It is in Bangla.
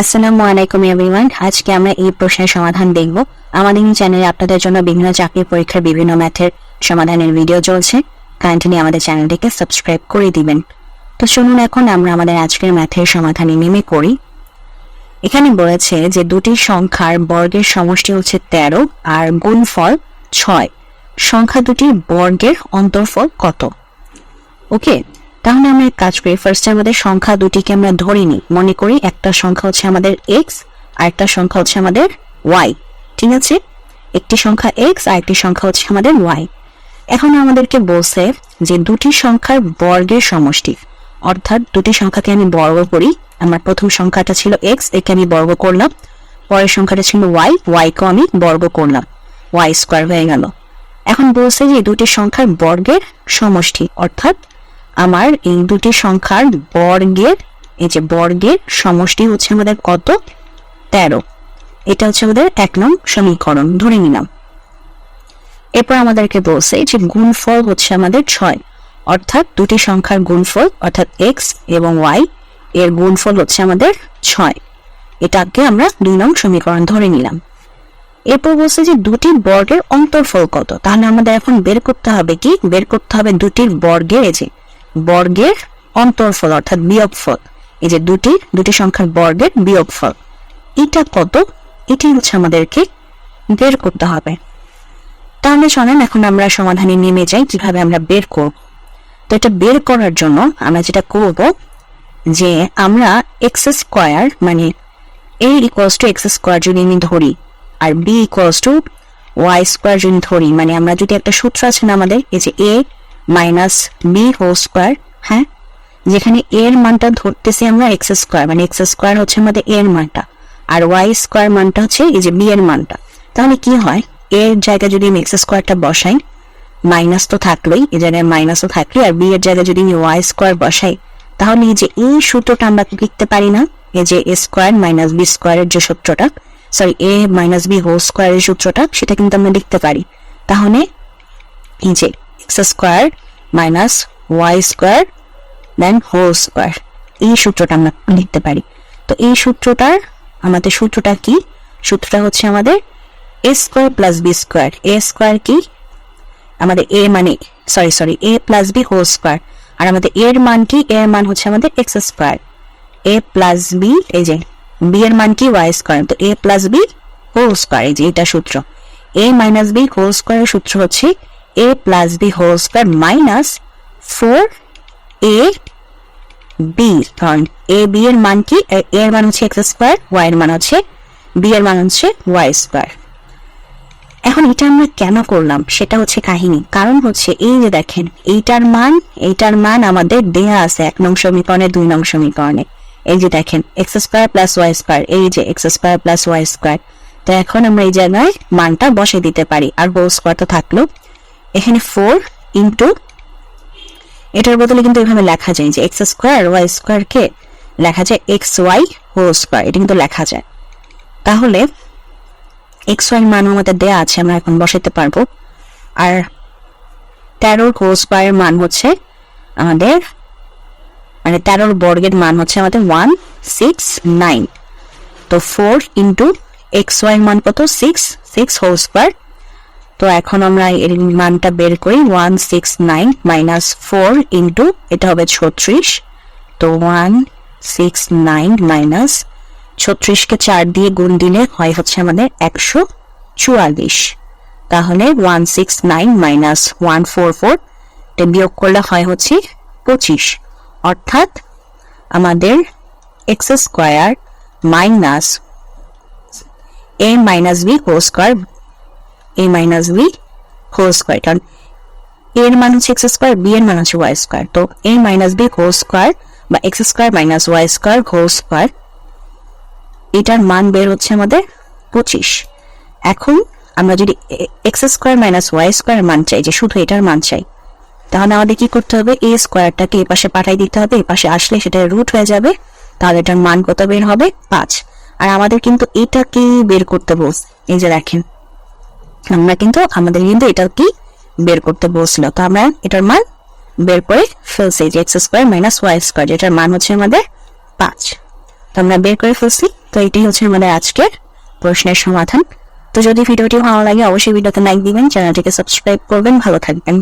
আসসালামু আলাইকুম এভরিওয়ান। আজকে আমরা এই প্রশ্নের সমাধান দেখব। আমাদের এই চ্যানেলে আপনাদের জন্য বিভিন্ন চাকরির পরীক্ষার বিভিন্ন ম্যাথের সমাধানের ভিডিও চলছে। কাইন্ডলি আমাদের চ্যানেলটিকে সাবস্ক্রাইব করে দিবেন। তো শুনুন এখন আমরা আমাদের আজকের ম্যাথের সমাধানে নেমে করি এখানে বলেছে যে দুটি সংখ্যার বর্গের সমষ্টি হচ্ছে তেরো আর গুণফল ছয়। সংখ্যা দুটির বর্গের অন্তর্ফল কত? ওকে তাহলে আমরা এক কাজ করি। ফার্স্টে আমাদের সংখ্যা দুটিকে আমরা ধরে নিই। মনে করি একটা সংখ্যা হচ্ছে আমাদের এক্স আর একটা সংখ্যা হচ্ছে আমাদের ওয়াই ঠিক আছে? একটি সংখ্যা এক্স আর একটি সংখ্যা হচ্ছে আমাদের ওয়াই এখন আমাদেরকে বলছে যে দুটি সংখ্যার বর্গের সমষ্টি। অর্থাৎ দুটি সংখ্যাকে আমি বর্গ করি। আমার প্রথম সংখ্যাটা ছিল এক্স একে আমি বর্গ করলাম। পরের সংখ্যাটা ছিল ওয়াই ওয়াইকেও আমি বর্গ করলাম। ওয়াই স্কোয়ার হয়ে গেল। এখন বলছে যে দুটি সংখ্যার বর্গের সমষ্টি, অর্থাৎ আমার এই দুটি সংখ্যার বর্গের, এই যে বর্গের সমষ্টি হচ্ছে আমাদের কত? তেরো। এটা হচ্ছে আমাদের এক নং সমীকরণ। ধরে নিলাম। এরপর আমাদেরকে বলছে যে গুণফল হচ্ছে আমাদের ছয়। অর্থাৎ দুটি সংখ্যার গুণফল, অর্থাৎ এক্স এবং ওয়াই এর গুণফল হচ্ছে আমাদের ছয়। এটাকে আমরা দুই নং সমীকরণ ধরে নিলাম। এরপর বলছে যে দুটি বর্গের অন্তর্ফল কত? তাহলে আমাদের এখন বের করতে হবে কি? বের করতে হবে দুটির বর্গের যে বর্গের অন্তর্ফল, অর্থাৎ বিয়োগফল। এই যে দুটি দুটি সংখ্যার বর্গের বিয়োগফল। এটা কত? এটি হচ্ছে আমাদেরকে বের করতে হবে। তাহলে শোনেন, এখন আমরা সমাধানে নেমে যাই, কীভাবে আমরা বের করব। তো এটা বের করার জন্য আমরা যেটা করব, যে আমরা এক্স স্কোয়ার মানে A equals to X square যদি আমি ধরি, আর B equals to Y square যদি ধরি মানে আমরা যদি একটা সূত্র আছে না আমাদের, এই যে A minus B whole square হ্যাঁ? যেখানে এ এর মানটা ধরতেছি আমরা এক্স স্কোয়ার মানে এক্স স্কোয়ার হচ্ছে আমাদের এ এর মানটা, আর ওয়াই স্কোয়ার মানটা হচ্ছে এই যে বি এর মানটা। তাহলে কি হয়? এর জায়গায় যদি আমি এক্স স্কোয়ারটা বসাই মাইনাস তো থাকলোই, এই জায়গায় মাইনাসও থাকল, আর বি এর জায়গায় যদি আমি ওয়াই স্কোয়ার বসাই, তাহলে এই যে এই সূত্রটা আমরা লিখতে পারি না? এই যে এ স্কোয়ার মাইনাস বি স্কোয়ারের যে সূত্রটা sorry A minus B whole স্কোয়ারের সূত্রটা, সেটা কিন্তু আমরা লিখতে পারি। তাহলে এই যে X square minus Y square then whole square এই সূত্রটা আমরা লিখতে পারি। তো এই সূত্রটার, আমাদের সূত্রটা কি? সূত্রটা হচ্ছে আমাদের A square plus B square A square কি? আমাদের এ মানে sorry sorry A plus B whole square আর আমাদের এর মান কি? এর মান হচ্ছে আমাদের X square A plus B এই যে বি এর মান কি? ওয়াই স্কোয়ার তো A plus B whole square এই যে, এটা সূত্র। এ মাইনাস বি হোল স্কোয়ারের সূত্র হচ্ছে A plus B whole square minus four A B কারণ এ বি এর মান কি? এ এর মান হচ্ছে এক্স স্কোয়ার ওয়াই এর মান হচ্ছে বি এর মান হচ্ছে ওয়াই স্কোয়ার এখন এটা আমরা কেন করলাম? সেটা হচ্ছে কাহিনী। কারণ হচ্ছে এই যে দেখেন, এইটার মান এইটার মান আমাদের দেয়া আছে এক নং সমীকরণে, দুই নং সমীকরণে। এই যে দেখেন X square plus Y square এই যে X square plus Y square তো এখন আমরা এই জায়গায় মানটা বসে দিতে পারি, আর হোল স্কোয়ার তো থাকল এখানে ফোর ইন্টু এটার বদলে কিন্তু এভাবে লেখা যায় যে এক্স স্কোয়ার ওয়াই স্কোয়ারকে লেখা যায় এক্স ওয়াই হোল স্কোয়ার এটা কিন্তু লেখা যায়। তাহলে এক্স ওয়াই মান আমাদের দেয়া আছে, আমরা এখন বসাতে পারব। আর তেরোর হোল স্কোয়ারের মান হচ্ছে আমাদের মানে তেরোর বর্গের মান হচ্ছে আমাদের ওয়ান সিক্স নাইন তো ফোর ইন্টু এক্স ওয়াই মান কত? সিক্স সিক্স হোল স্কোয়ার তো এখন আমরা এর মানটা বের করি one six nine minus four into, এটা হবে ছত্রিশ। তো ওয়ান সিক্স নাইন মাইনাস ছত্রিশকে চার দিয়ে গুণ দিলে হয় হচ্ছে আমাদের একশো চুয়াল্লিশ। তাহলে one six nine minus one four four বিয়োগ করলে হয় হচ্ছে পঁচিশ। অর্থাৎ আমাদের X square minus A minus B whole square A minus B whole square কারণ এর মান হচ্ছে এক্স স্কোয়ার বি এর মান হচ্ছে ওয়াই স্কোয়ার তো A minus B whole square বা X square minus Y square whole square এটার মান বের হচ্ছে আমাদের পঁচিশ। এখন আমরা যদি X square minus Y square মান চাই, যে শুধু এটার মান চাই, তাহলে আমাদের কি করতে হবে? এ স্কোয়ারটাকে এ পাশে পাঠাই দিতে হবে, এ পাশে আসলে সেটা রুট হয়ে যাবে, তাহলে এটার মান কত বের হবে? পাঁচ। আর আমাদের কিন্তু এটাকে বের করতে বলছে। এই যে দেখেন আমরা কিন্তু আমাদের কিন্তু এটা কি? বের করতে বলছিল। তো আমরা এটার মান বের করে ফেলছি, যে X square minus Y square যেটার মান হচ্ছে আমাদের পাঁচ। তো আমরা বের করে ফেলছি। তো এটাই হচ্ছে আমাদের আজকের প্রশ্নের সমাধান। তো যদি ভিডিওটি ভালো লাগে, অবশ্যই ভিডিওতে লাইক দিবেন, চ্যানেলটিকে সাবস্ক্রাইব করবেন। ভালো থাকবেন।